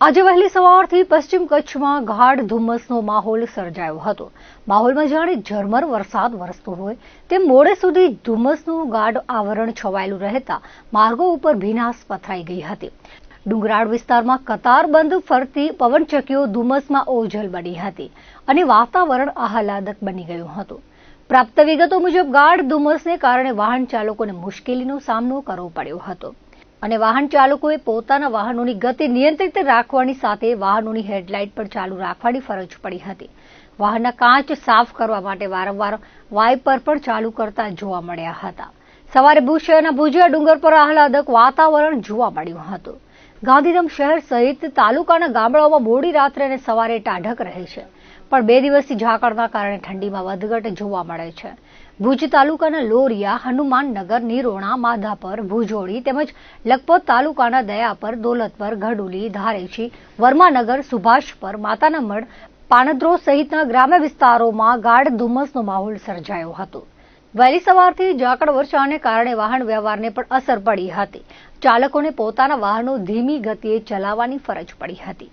આજે વહેલી સવારથી પશ્ચિમ કચ્છમાં ગાઢ ધુમ્મસનો માહોલ સર્જાયો હતો. માહોલમાં જાણે ઝરમર વરસાદ વરસતો હોય તેમ મોડે સુધી ધુમ્મસનું ગાઢ આવરણ છવાયેલું રહેતા માર્ગો ઉપર ભીનાશ પથરાઈ ગઈ હતી. ડુંગરાળ વિસ્તારમાં કતારબંધ ફરતી પવનચક્કીઓ ધુમ્મસમાં ઓઝલ બની હતી અને વાતાવરણ આહલાદક બની ગયું હતું. પ્રાપ્ત વિગતો મુજબ ગાઢ ધુમ્મસને કારણે વાહન ચાલકોને મુશ્કેલીનો સામનો કરવો પડ્યો હતો. અને વાહન ચાલકોએ પોતાના વાહનોની ગતિ નિયંત્રિત રાખવાની સાથે વાહનોની હેડલાઇટ પણ ચાલુ રાખવાની ફરજ પડી હતી. વાહનના કાચ સાફ કરવા માટે વારંવાર વાઇપર પણ ચાલુ કરતા જોવા મળ્યા હતા. સવારે ભુજ શહેરના ભુજિયા ડુંગર પર આહલાદક વાતાવરણ જોવા મળ્યું હતું. ગાંધીધામ શહેર સહિત તાલુકાના ગામડાઓમાં મોડી રાત્રે અને સવારે ટાઢક રહે છે. પણ બે દિવસથી ઝાકળના કારણે ઠંડીમાં વધઘટ જોવા મળે છે. ભુજ તાલુકાના લોરિયા હનુમાનનગર નિરોણા માધાપર, ભુજોડી તેમજ લખપત તાલુકાના દયાપર, દોલતપર, ઘડુલી, ધારેછી, વર્માનગર, સુભાષપર માતાના મઢ પાણદ્રો સહિતના ગ્રામ્ય વિસ્તારોમાં ગાઢ ધુમ્મસનો માહોલ સર્જાયો હતો. વહેલી સવારથી ઝાકળ વર્ષાને કારણે વાહન વ્યવહારને પણ અસર પડી હતી. ચાલકોને પોતાના વાહનો ધીમી ગતિએ ચલાવવાની ફરજ પડી હતી.